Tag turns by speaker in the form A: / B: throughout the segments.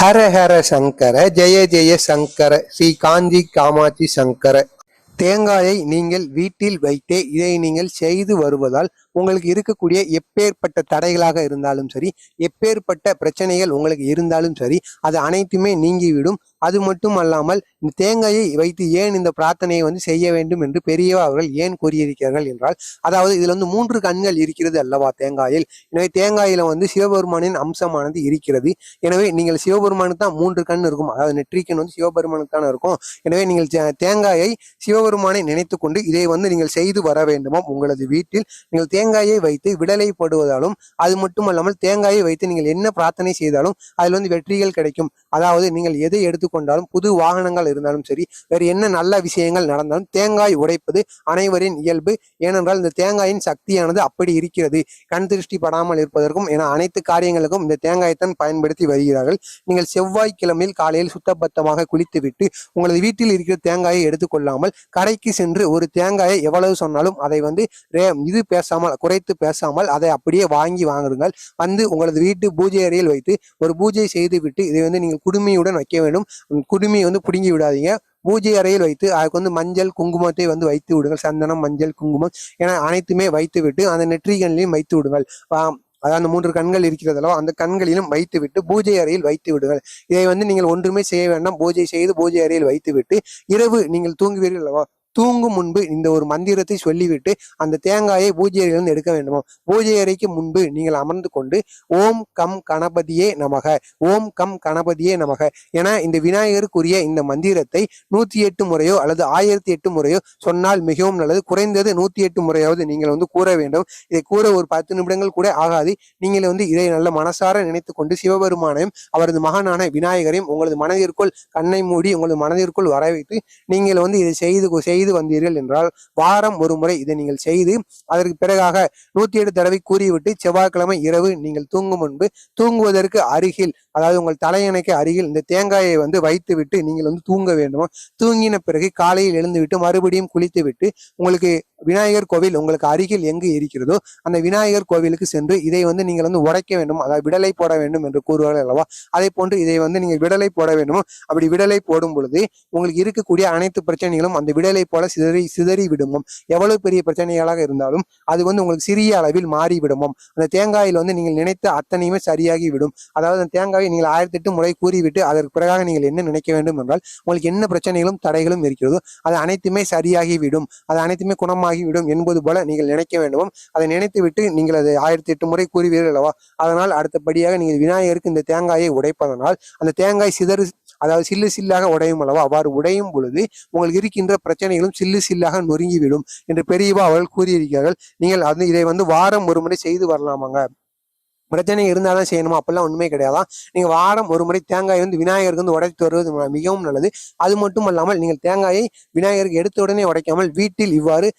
A: ஹர ஹர சங்கர ஜெய ஜெய சங்கர ஸ்ரீ காஞ்சி காமாட்சி சங்கர. தேங்காயை நீங்கள் வீட்டில் வைத்தே இதை நீங்கள் செய்து வருவதால் உங்களுக்கு இருக்கக்கூடிய எப்பேற்பட்ட தடைகளாக இருந்தாலும் சரி எப்பேற்பட்ட பிரச்சனைகள் உங்களுக்கு இருந்தாலும் சரி அது அனைத்துமே நீங்கிவிடும். அது மட்டும் அல்லாமல் இந்த தேங்காயை வைத்து ஏன் இந்த பிரார்த்தனையை வந்து செய்ய வேண்டும் என்று பெரியவா அவர்கள் ஏன் கூறியிருக்கிறார்கள் என்றால் அதாவது இதுல வந்து மூன்று கண்கள் இருக்கிறது அல்லவா தேங்காயில்? எனவே தேங்காயில வந்து சிவபெருமானின் அம்சமானது இருக்கிறது. எனவே நீங்கள் சிவபெருமானுக்கு தான் மூன்று கண் இருக்கும். அதாவது நெற்றிக்கண் வந்து சிவபெருமானுக்கு தானே இருக்கும். எனவே நீங்கள் தேங்காயை சிவபெருமானை நினைத்து கொண்டு இதை வந்து நீங்கள் செய்து வர வேண்டுமாம் உங்களது வீட்டில் நீங்கள் தேங்காயை வைத்து விடலை போடுவதாலும் அது மட்டுமல்லாமல் தேங்காயை வைத்து நீங்கள் என்ன பிரார்த்தனை செய்தாலும் அதில் வந்து வெற்றிகள் கிடைக்கும். அதாவது நீங்கள் எதை எடுத்து கொண்டாலும் புது வாகனங்கள் இருந்தாலும் சரி வேறு என்ன நல்ல விஷயங்கள் நடந்தாலும் தேங்காய் உடைப்பது அனைவரின் இயல்பு. ஏனென்றால் இந்த தேங்காயின் சக்தியானது அப்படி இருக்கிறது. கண் திருஷ்டி படாமல் இருப்பதற்கும் என அனைத்து காரியங்களுக்கும் இந்த தேங்காயைத்தான் பயன்படுத்தி வருகிறார்கள். நீங்கள் செவ்வாய்க்கிழமையில் காலையில் சுத்தபத்தமாக குளித்துவிட்டு உங்களது வீட்டில் இருக்கிற தேங்காயை எடுத்துக்கொள்ளாமல் கடைக்கு சென்று ஒரு தேங்காயை எவ்வளவு சொன்னாலும் அதை வந்து ரே- இது பேசாமல் குறைத்து பேசாமல் அதை அப்படியே வாங்கி வாங்குங்கள். வந்து உங்களது வீட்டு பூஜை அறையில் வைத்து ஒரு பூஜை செய்துவிட்டு இதை வந்து நீங்கள் குடுமையுடன் வைக்க வேண்டும். குடுமையை வந்து பிடுங்கி விடாதீங்க. பூஜை அறையில் வைத்து அதுக்கு வந்து மஞ்சள் குங்குமத்தை வந்து வைத்து விடுங்கள். சந்தனம் மஞ்சள் குங்குமம் என அனைத்துமே வைத்து விட்டு அந்த நெற்றிகளிலையும் வைத்து விடுங்கள். அதாவது அந்த மூன்று கண்கள் இருக்கிறதோ அந்த கண்களிலும் வைத்து விட்டு பூஜை அறையில் வைத்து விடுங்கள். இதை வந்து நீங்கள் ஒன்றுமே செய்ய வேண்டாம். பூஜை செய்து பூஜை அறையில் வைத்து விட்டு இரவு நீங்கள் தூங்குவீர்கள் அல்லவா? தூங்கும் முன்பு இந்த ஒரு மந்திரத்தை சொல்லிவிட்டு அந்த தேங்காயை பூஜை அறையிலிருந்து எடுக்க வேண்டுமோ? பூஜை அறைக்கு முன்பு நீங்கள் அமர்ந்து கொண்டு ஓம் கம் கணபதியே நமக ஓம் கம் கணபதியே நமக என இந்த விநாயகருக்குரிய இந்த மந்திரத்தை நூத்தி எட்டு முறையோ அல்லது ஆயிரத்தி எட்டு முறையோ சொன்னால் மிகவும் நல்லது. குறைந்தது நூத்தி எட்டு முறையாவது நீங்கள் வந்து கூற வேண்டும். இதை கூற ஒரு பத்து நிமிடங்கள் கூட ஆகாது. நீங்கள் வந்து இதை நல்ல மனசார நினைத்து கொண்டு சிவபெருமானையும் அவரது மகனான விநாயகரையும் உங்களது மனதிற்குள் கண்ணை மூடி உங்களது மனதிற்குள் வர வைத்து நீங்கள் வந்து இதை செய்து செய்து வந்தீர்கள் என்றால் வாரம் ஒரு முறை இதை நீங்கள் செய்து அதற்கு பிறகாக நூத்தி ஏழு தடவை கூறிவிட்டு செவ்வாய்க்கிழமை இரவு நீங்கள் தூங்கும் முன்பு தூங்குவதற்கு அருகில் அதாவது உங்கள் தலையணைக்கு அருகில் இந்த தேங்காயை வந்து வைத்து விட்டு நீங்கள் வந்து தூங்க வேண்டும் தூங்கின பிறகு காலையில் எழுந்துவிட்டு மறுபடியும் குளித்து விட்டு உங்களுக்கு விநாயகர் கோவில் உங்களுக்கு அருகில் எங்கு இருக்கிறதோ அந்த விநாயகர் கோவிலுக்கு சென்று இதை வந்து நீங்கள் வந்து உடைக்க வேண்டும் அதாவது விடலை போட வேண்டும் என்று கூறுவார்கள் அல்லவா? அதே போன்று இதை வந்து நீங்கள் விடலை போட வேண்டும் அப்படி விடலை போடும் பொழுது உங்களுக்கு இருக்கக்கூடிய அனைத்து பிரச்சனைகளும் அந்த விடலை போல சிதறி சிதறி விடுமோம் எவ்வளவு பெரிய பிரச்சனைகளாக இருந்தாலும் அது வந்து உங்களுக்கு சிறிய அளவில் மாறிவிடுமோம் அந்த தேங்காயில் வந்து நீங்கள் நினைத்த அத்தனையுமே சரியாகி விடும் அதாவது அந்த தேங்காயை நீங்கள் ஆயிரத்தி எட்டு முறை கூறிவிட்டு அதற்கு பிறகாக நீங்கள் என்ன நினைக்க வேண்டும் என்றால் உங்களுக்கு என்ன பிரச்சனைகளும் தடைகளும் இருக்கிறதோ அது அனைத்துமே சரியாகி விடும் அது அனைத்துமே குணமாக விடும் என்பது போல நீங்கள் நினைக்க வேண்டும் அதை நினைத்துவிட்டு நீங்கள் அதை ஆயிரத்தி எட்டு முறை கூறுவீர்கள் அல்லவா? அதனால் அடுத்தபடியாக நீங்கள் விநாயகருக்கு இந்த தேங்காயை உடைப்பதனால் அந்த தேங்காய் சிதறு அதாவது சில்லு சில்லாக உடையும் அல்லவா? அவ்வாறு உடையும் பொழுது உங்களுக்கு இருக்கின்ற பிரச்சனைகளும் சில்லு சில்லாக நொறுங்கிவிடும் என்று பெரியவா அவர்கள் கூறியிருக்கிறார்கள். நீங்கள் அது இதை வந்து வாரம் ஒரு முறை செய்து வரலாமாங்க. பிரச்சனை இருந்தால் தான் செய்யணுமா? அப்பெல்லாம் ஒண்ணுமே கிடையாதான். நீங்க வாரம் ஒரு முறை தேங்காய் வந்து விநாயகருக்கு வந்து உடைத்து வருவது மிகவும் நல்லது. அது மட்டும் அல்லாமல் நீங்கள் தேங்காயை விநாயகருக்கு எடுத்த உடனே உடைக்காமல் வீட்டில் இவ்வாறு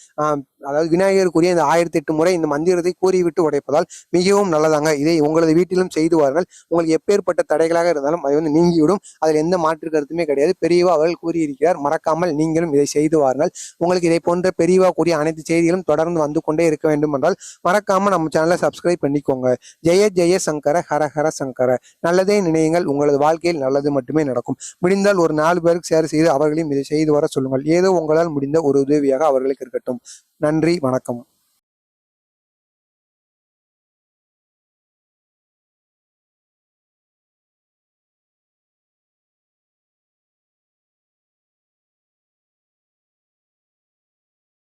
A: அதாவது விநாயகருக்குரிய இந்த ஆயிரத்தி எட்டு முறை இந்த மந்திரத்தை கூறிவிட்டு உடைப்பதால் மிகவும் நல்லதாங்க. இதை உங்களது வீட்டிலும் செய்து வாருங்கள். உங்களுக்கு எப்பேற்பட்ட தடைகளாக இருந்தாலும் அது வந்து நீங்கிவிடும். அதில் எந்த மாற்று கருத்துமே கிடையாது. பெரியவா அவர்கள் கூறியிருக்கிறார் மறக்காமல் நீங்களும் இதை செய்து வாருங்கள். உங்களுக்கு இதை போன்ற பெரியவா கூறிய அனைத்து செய்திகளும் தொடர்ந்து வந்து கொண்டே இருக்க வேண்டும் என்றால் மறக்காமல் நம்ம சேனலை சப்ஸ்கிரைப் பண்ணிக்கோங்க. ஜெய ஜெய சங்கர ஹர ஹர சங்கர. நல்லதே நினையுங்கள். உங்களது வாழ்க்கையில் நல்லது மட்டுமே நடக்கும். முடிந்தால் ஒரு நாலு பேருக்கு ஷேர் செய்து அவர்களையும் இதை செய்து வர சொல்லுங்கள். ஏதோ உங்களால் முடிந்த ஒரு உதவியாக அவர்களுக்கு இருக்கட்டும் நன்றி வணக்கம்.